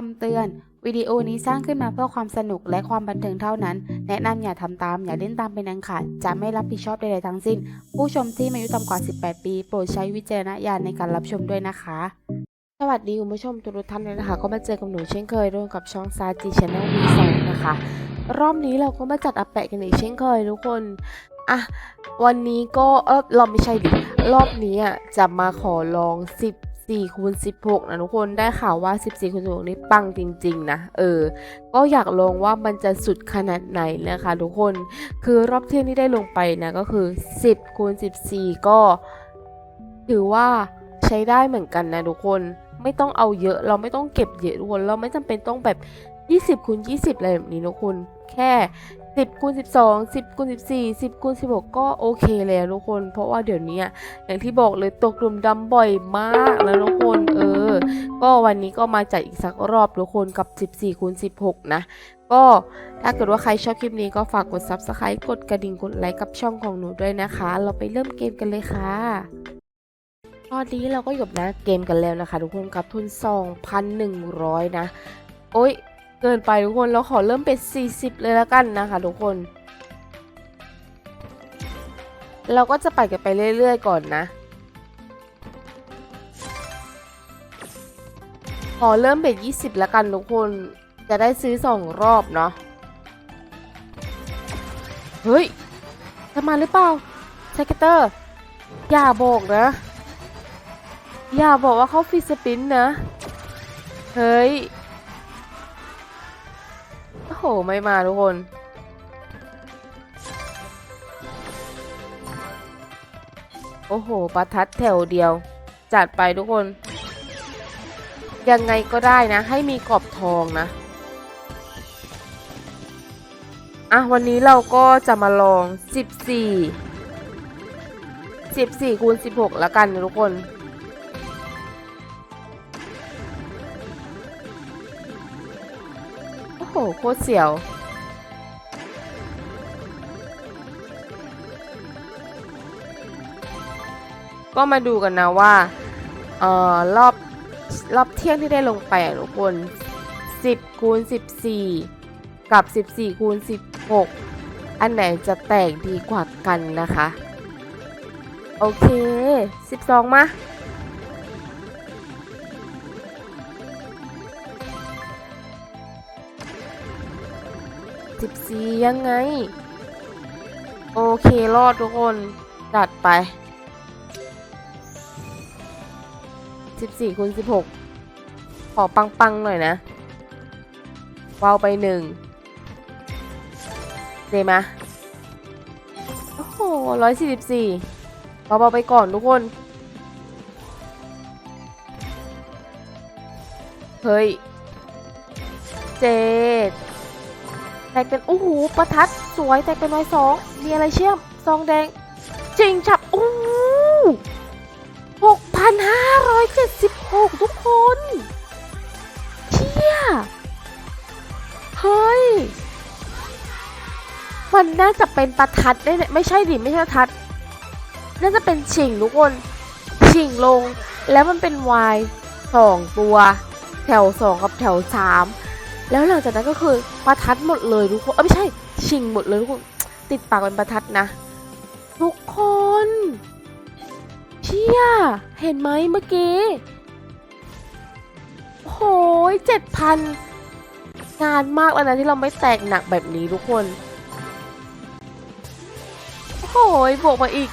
คำเตือน วิดีโอนี้สร้างขึ้นมาเพื่อความสนุกและความบันเทิงเท่านั้น แนะนำอย่าทำตาม อย่าเล่นตามเป็นอันขาดจะไม่รับผิดชอบใดๆทั้งสิ้น ผู้ชมที่มีอายุต่ำกว่า 18 ปี โปรดใช้วิจารณญาณในการรับชมด้วยนะคะ สวัสดีคุณผู้ชมทุกท่านเลยนะคะ ก็มาเจอกับหนูเช่นเคยร่วมกับช่องซาจีชาแนลวีสองนะคะ รอบนี้เราก็มาจัดอัปแปะกันอีกเช่นเคยทุกคนอะวันนี้ก็เออเราไม่ใช่ดิรอบนี้อะจะมาขอลอง 14คูณ16 นะทุกคนได้ข่าวว่า 14คูณ16 นี่ปังจริง ๆ นะ เออ ก็อยากลองว่ามันจะสุดขนาดไหนนะคะทุกคน คือรอบเที่ยงที่ได้ลงไปนะก็คือ 10คูณ14 ก็ ถือว่าใช้ได้เหมือนกันนะทุกคน ไม่ต้องเอาเยอะเราไม่ต้องเก็บเยอะทุกคน เราไม่จำเป็นต้องแบบ 20คูณ20 อะไรแบบนี้ทุกคน แค่ 10คูณ12 10คูณ14 10คูณ16 ก็โอเคแล้วทุกคน เพราะว่าเดี๋ยวนี้อะอย่างที่บอกเลยตกหลุมดำบ่อยมากแล้วทุกคนเออ ก็วันนี้ก็มาจัดอีกสักรอบทุกคนกับ 14คูณ16 นะ ก็ถ้าเกิดว่าใครชอบคลิปนี้ก็ฝากกด Subscribe กดกระดิ่งกดไลค์กับช่องของหนูด้วยนะคะ เราไปเริ่มเกมกันเลยค่ะตอนนี้เราก็หยบนะเกมกันแล้วนะคะ ทุกคนกับทุน 2,100 นะ โอ๊ย เกินไปทุกคนเราขอเริ่มเป็น 40 เลยแล้วกันนะคะทุกคน เราก็จะไปกันไปเรื่อย ๆ ก่อนนะ ขอเริ่มเป็น 20 แล้วกันทุกคนจะได้ซื้อ 2 รอบเนาะเฮ้ยจะมาหรือเปล่าสเกเตอร์ อย่าบอกนะ อย่าบอกว่าเขาฟีสปินนะ เฮ้ย หไม่มาทุกคนโอ้โห ประทัดแถวเดียว จัดไปทุกคน ยังไงก็ได้นะ ให้มีกรอบทองนะ อะ วันนี้เราก็จะมาลอง 14 14คูณ16แล้วกันทุกคน หโคตรเสียว ก็มาดูกันนะว่า เอ่อ รอบ รอบเที่ยงที่ได้ลงไปทุกคน 10คูณ14 กับ 14คูณ16 อันไหนจะแตกดีกว่ากันนะคะ โอเค 12 มา 14 ยังไง โอเครอดทุกคน จัดไป 14คูณ16 ขอปังๆหน่อยนะเบาไปหนึ่งเดมา โอ้โหร้อยสี่สิบสี่เบาๆไปก่อนทุกคน เฮ้ย เจ็ด ตกเป็นโอ้โหประทัดสวยแตกเป็นร้อยสองมีอะไรเชื่อมซองแดงจริงจับโอ้หกพันห้าร้อยเจ็ดสิบหกทุกคนเชี่ยเฮ้ย มันน่าจะเป็นประทัดได้เนี่ยไม่ใช่ดิไม่ใช่ประทัด น่าจะเป็นชิงทุกคนชิงลง แล้วมันเป็นวายสองตัว แถวสองกับแถวสาม แล้วหลังจากนั้นก็คือประทัดหมดเลยทุกคนเออไม่ใช่ชิงหมดเลยทุกคนติดปากเป็นประทัดนะ ทุกคนเชี่ยเห็นไหมเมื่อกี้โอ้โหเจ็ดพันนานมากแล้วนะที่เราไม่แตกหนักแบบนี้ทุกคนโอ้โบวกมาอีก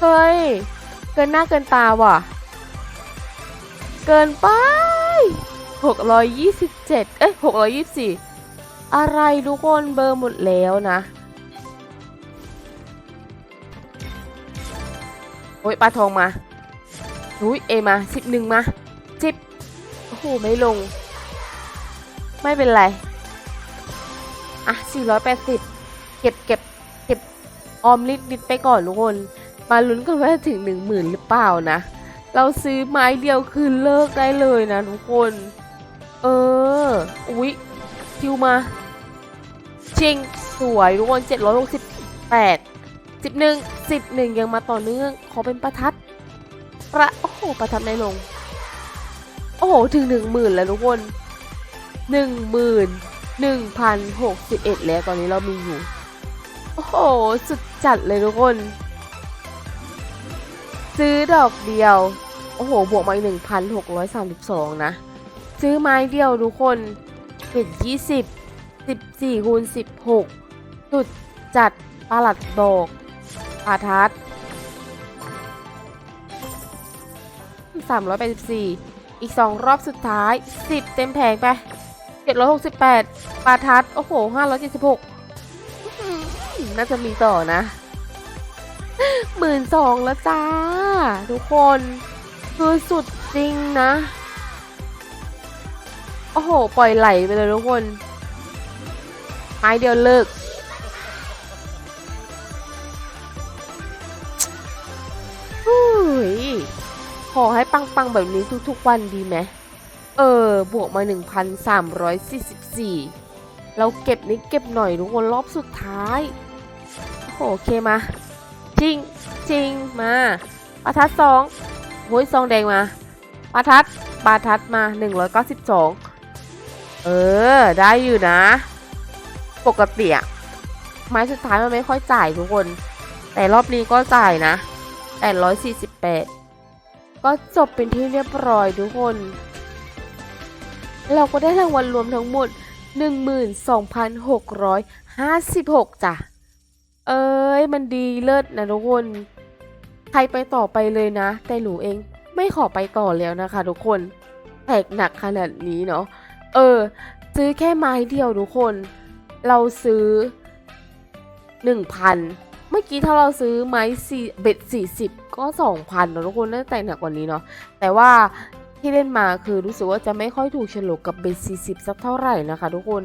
เฮ้ย เกินหน้าเกินตาว่ะ เกินไป 627 เอ้ย 624 อะไรทุกคนเบอร์หมดแล้วนะ โอ้ยปลาทองมาอุ้ยเอมา 11 มา10โอ้โห ไม่ลง ไม่เป็นไร อะ 480 เก็บเก็บเก็บออมลิดนิดไปก่อนทุกคน มาลุ้นกันว่าถึง 10,000 หรือเปล่านะเราซื้อไม้เดียวคือเลิกได้เลยนะทุกคน อออุ๊ยคิวมา ชิง สวยทุกคน768 11 11 ยังมาต่อเนื่องขอเป็นประทัดประโอ้โห ประทัดไม่ลง โอ้โห ถึงหนึ่งหมื่นแล้วทุกคนหนึ่งหมื่นหนึ่งพันหกสิบเอ็ดแล้วตอนนี้เรามีอยู่ โอ้โห สุดจัดเลยทุกคน ซื้อดอกเดียว โอ้โห บวกมาอีกหนึ่งพันหกร้อยสามสิบสองนะ ซื้อไม้เดียวทุกคนเป็นยี่สิบสิบสี่คูณสิบหกสุดจัดปลัดบอกปาทัดสามร้อยแปดสิบสี่อีกสองรอบสุดท้ายสิบเต็มแผงไปเจ็ดร้อยหกสิบแปดปาทัด โอ้โหห้าร้อยเจ็ดสิบหกน่าจะมีต่อนะ หมื่นสองแล้วจ้า ทุกคน คือสุดจริงนะ โอ้โห ปล่อยไหลไปเลยทุกคน ไม้เดียวเลิกเฮ้ยขอให้ปังๆ แบบนี้ทุกๆวันดีไหม เออ บวกมา 1,344 เราเก็บนิดเก็บหน่อยทุกคนรอบสุดท้าย โอ้โหโอเคมาจริงจริงมาประทัดสองโอ้ยซองแดงมาประทัดประทัดมา 192 เออ ได้อยู่นะ ปกติอะไม้สุดท้ายมันไม่ค่อยจ่ายทุกคน แต่รอบนี้ก็จ่ายนะ848 ก็จบเป็นที่เรียบร้อยทุกคน เราก็ได้รางวัลรวมทั้งหมด 12,656 จ้ะ เอ้ย มันดีเลิศนะทุกคน ใครไปต่อไปเลยนะ แต่หนูเองไม่ขอไปต่อแล้วนะคะทุกคนแตกหนักขนาดนี้เนาะ เออ ซื้อแค่ไม้เดียวทุกคน เราซื้อ 1,000 เมื่อกี้ถ้าเราซื้อไม้สี่เบ็ด40 ก็ 2,000นะทุกคนน่าจะแตกหนักกว่านี้เนาะแต่ว่าที่เล่นมาคือรู้สึกว่าจะไม่ค่อยถูกฉลกกับเบ็ด40 สักเท่าไหร่นะคะทุกคน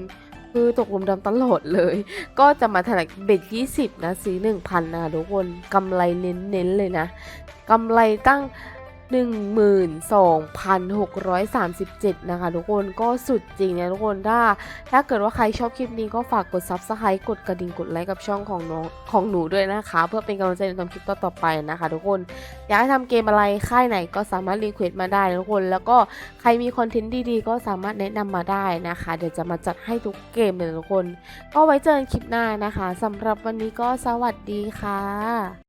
คือตกลุมดำตลอดเลย ก็จะมาถนัดเบ็ด20 นะซื้อ1,000นะทุกคนกำไรเน้นๆเลยนะกำไรตั้ง 12,637 นะคะ ทุกคนก็สุดจริงนะทุกคนถ้า ถ้าเกิดว่าใครชอบคลิปนี้ก็ฝากกด Subscribe กดกระดิ่งกดไลค์กับช่องของน้องของหนูด้วยนะคะ เพื่อเป็นกำลังใจในทำคลิปต่อๆไปนะคะ ทุกคนอยากให้ทำเกมอะไรค่ายไหนก็สามารถรีเควสต์มาได้ทุกคน แล้วก็ใครมีคอนเทนต์ดีๆ ก็สามารถแนะนำมาได้นะคะ เดี๋ยวจะมาจัดให้ทุกเกมเลยทุกคน ก็ไว้เจอกันคลิปหน้านะคะสำหรับวันนี้ก็สวัสดีค่ะ